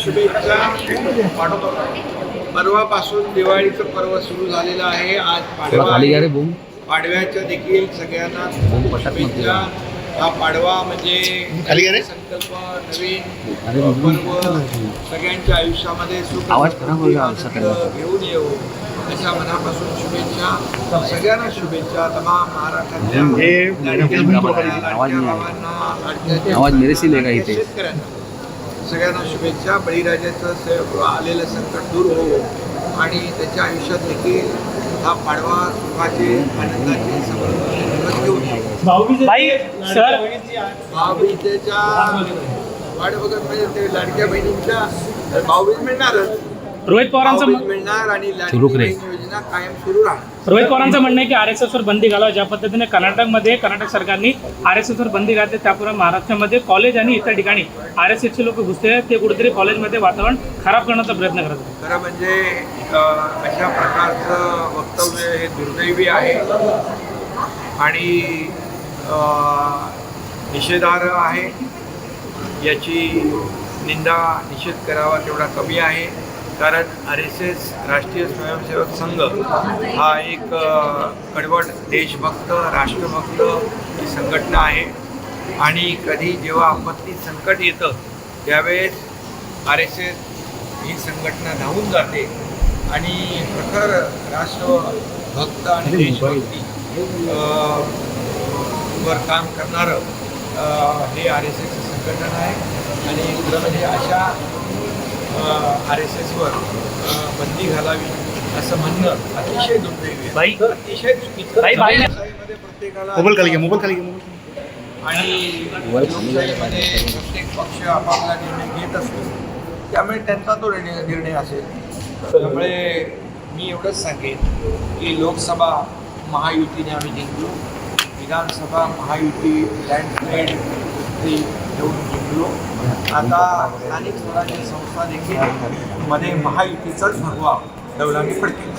शुभेच्छा पाठवतो परवापासून दिवाळीचं पर्व सुरू झालेलं आहे आज पाडवा खाली घ्या रे आहे. बूम पाडव्याच्या देखील सगळ्यांना शुभेच्छा हा पाडवा म्हणजे खाली घ्या रे. संकल्प नवीन अरे बूम. पर्व सगळ्यांच्या आयुष्यामध्ये. घेऊन येऊ अशा मनापासून शुभेच्छा सगळ्यांना शुभेच्छा तमाम महाराष्ट्रातल्या हे इथे? शेतकऱ्यांना सगळ्यांना शुभेच्छा. बळीराजाचं स- आलेलं संकट दूर हो. आणि त्याच्या आयुष्यात देखील हा पाडवा सुखाचे आनंदाचे सर. भाऊबीजेच्या वाट बघत म्हणजे ते लाडक्या बहिणींच्या भाऊबीज मिळणारच. रोहित पवारांचं मिळणार आणि लाडकी योजना कायम सुरू राहणार. रोहित पवारांचं म्हणणं आहे की आर एस एसवर बंदी घालावं ज्या पद्धतीने कर्नाटकमध्ये कर्नाटक सरकारने आर एस एसवर बंदी घातली त्यापूर्वी महाराष्ट्रामध्ये कॉलेज आणि इतर ठिकाणी आर एस एसचे लोक घुसते ते कुठेतरी कॉलेजमध्ये वातावरण खराब करण्याचा प्रयत्न करत आहेत. खरं म्हणजे अशा प्रकारचं वक्तव्य हे दुर्दैवी आहे. आणि निषेधार्ह आहे. याची निंदा निषेध करावा तेवढा कमी आहे. कारण आर एस एस राष्ट्रीय स्वयंसेवक संघ हा एक कडवट देशभक्त राष्ट्रभक्त ही संघटना आहे. आणि कधी जेव्हा आपत्ती संकट येतं त्यावेळेस आर एस एस ही संघटना धावून जाते. आणि प्रखर राष्ट्रभक्त आणि देशभक्ती वर काम करणारं हे आर एस एसचं संघटन आहे. आणि म्हणजे अशा आर एस एसवर बंदी घालावी असं म्हणणं अतिशय दुर्दैवी अतिशय चुकीचं प्रत्येकाला मोबाईल खाली घ्या मोबाईल खाली घ्या मोबाईल आणि लोकशाहीमध्ये प्रत्येक पक्ष आपापला निर्णय घेत असतो. त्यामुळे त्यांचा तो निर्णय निर्णय असेल. त्यामुळे मी एवढंच सांगेन की लोकसभा महायुतीने आम्ही जिंकलो. विधानसभा महायुती लँडस्लाईड ती घेऊन निघलो आता स्थानिक स्वराज्य संस्था देखील मध्ये महायुतीचाच भगवा दौलाने पडते